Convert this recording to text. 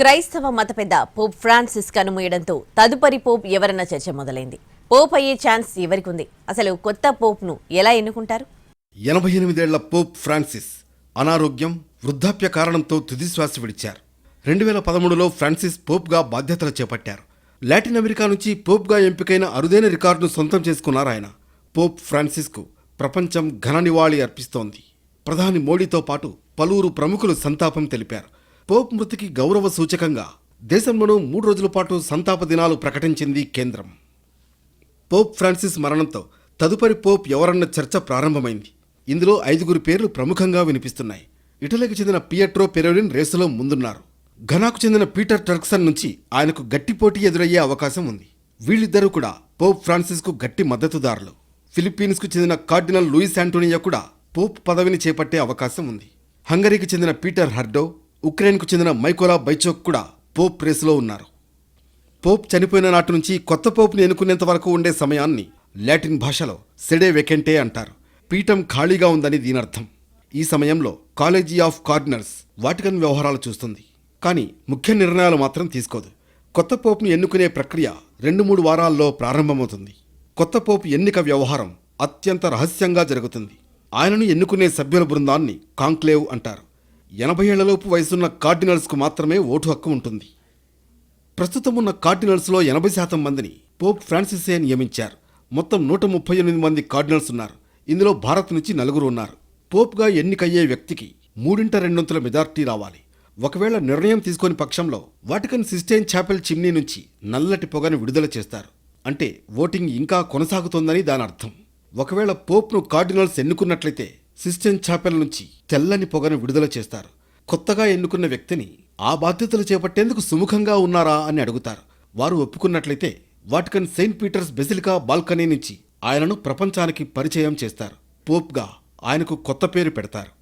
క్రైస్తవ మత పెద్ద పోప్ ఫ్రాన్సిస్ కనుమూయడంతో తదుపరి పోప్ ఎవరన్న చర్చ మొదలైంది. పోప్ అయ్యే ఛాన్స్ ఎవరికుంది? అసలు కొత్త పోప్ను ఎలా ఎన్నుకుంటారు? ఎనభై ఎనిమిదేళ్ళ పోప్ ఫ్రాన్సిస్ అనారోగ్యం వృద్ధాప్య కారణంతో తుదిశ్వాస విడిచారు. రెండు వేల పదమూడులో ఫ్రాన్సిస్ పోప్గా బాధ్యతలు చేపట్టారు. లాటిన్ అమెరికా నుంచి పోప్గా ఎంపికైన అరుదైన రికార్డును సొంతం చేసుకున్నారు ఆయన. పోప్ ఫ్రాన్సిస్కు ప్రపంచం ఘన నివాళి అర్పిస్తోంది. ప్రధాని మోడీతో పాటు పలువురు ప్రముఖులు సంతాపం తెలిపారు. పోప్ మృతికి గౌరవ సూచకంగా దేశంలోనూ మూడు రోజుల పాటు సంతాప దినాలు ప్రకటించింది కేంద్రం. పోప్ ఫ్రాన్సిస్ మరణంతో తదుపరి పోప్ ఎవరన్న చర్చ ప్రారంభమైంది. ఇందులో ఐదుగురు పేర్లు ప్రముఖంగా వినిపిస్తున్నాయి. ఇటలీకి చెందిన పియట్రో పెరోలిన్ రేసులో ముందున్నారు. ఘనాకు చెందిన పీటర్ టర్క్సన్ నుంచి ఆయనకు గట్టి పోటీ ఎదురయ్యే అవకాశం ఉంది. వీళ్ళిద్దరూ కూడా పోప్ ఫ్రాన్సిస్కు గట్టి మద్దతుదారులు. ఫిలిప్పీన్స్కు చెందిన కార్డినల్ లూయిస్ ఆంటోనియా కూడా పోప్ పదవిని చేపట్టే అవకాశం ఉంది. హంగరీకి చెందిన పీటర్ హర్డో ఉక్రెయిన్కు చెందిన మైకోలా బైచోక్ కూడా పోప్ రేసులో ఉన్నారు. పోప్ చనిపోయిన నాటి నుంచి కొత్త పోప్ని ఎన్నుకునేంత వరకు ఉండే సమయాన్ని లాటిన్ భాషలో సెడే వెకెంటే అంటారు. పీఠం ఖాళీగా ఉందని దీనర్థం. ఈ సమయంలో కాలేజీ ఆఫ్ కార్డినల్స్ వాటికన్ వ్యవహారాలు చూస్తుంది. కానీ ముఖ్య నిర్ణయాలు మాత్రం తీసుకోదు. కొత్త పోప్ను ఎన్నుకునే ప్రక్రియ రెండు మూడు వారాల్లో ప్రారంభమవుతుంది. కొత్త పోపు ఎన్నిక వ్యవహారం అత్యంత రహస్యంగా జరుగుతుంది. ఆయనను ఎన్నుకునే సభ్యుల బృందాన్ని కాంక్లేవ్ అంటారు. ఎనభై ఏళ్ళలోపు వయసున్న కార్డినల్స్కు మాత్రమే ఓటు హక్కు ఉంటుంది. ప్రస్తుతం ఉన్న కార్డినల్స్లో ఎనభై శాతం మందిని పోప్ ఫ్రాన్సిసే నియమించారు. మొత్తం నూట ముప్పై ఎనిమిది మంది కార్డినల్స్ ఉన్నారు. ఇందులో భారత్ నుంచి నలుగురు ఉన్నారు. పోప్గా ఎన్నికయ్యే వ్యక్తికి మూడింట రెండొంతుల మెజార్టీ రావాలి. ఒకవేళ నిర్ణయం తీసుకొని పక్షంలో వాటికన్ సిస్టైన్ చాపెల్ చిమ్నీ నుంచి నల్లటి పొగను విడుదల చేస్తారు. అంటే ఓటింగ్ ఇంకా కొనసాగుతోందని దాని అర్థం ఒకవేళ పోప్ను కార్డినల్స్ ఎన్నుకున్నట్లయితే సిస్టెన్ చాపెల్ నుంచి తెల్లని పొగను విడుదల చేస్తారు. కొత్తగా ఎన్నుకున్న వ్యక్తిని ఆ బాధ్యతలు చేపట్టేందుకు సుముఖంగా ఉన్నారా అని అడుగుతారు. వారు ఒప్పుకున్నట్లయితే Vatican Saint Peter's Basilica balcony నుంచి ఆయనను ప్రపంచానికి పరిచయం చేస్తారు. పోప్గా ఆయనకు కొత్త పేరు పెడతారు.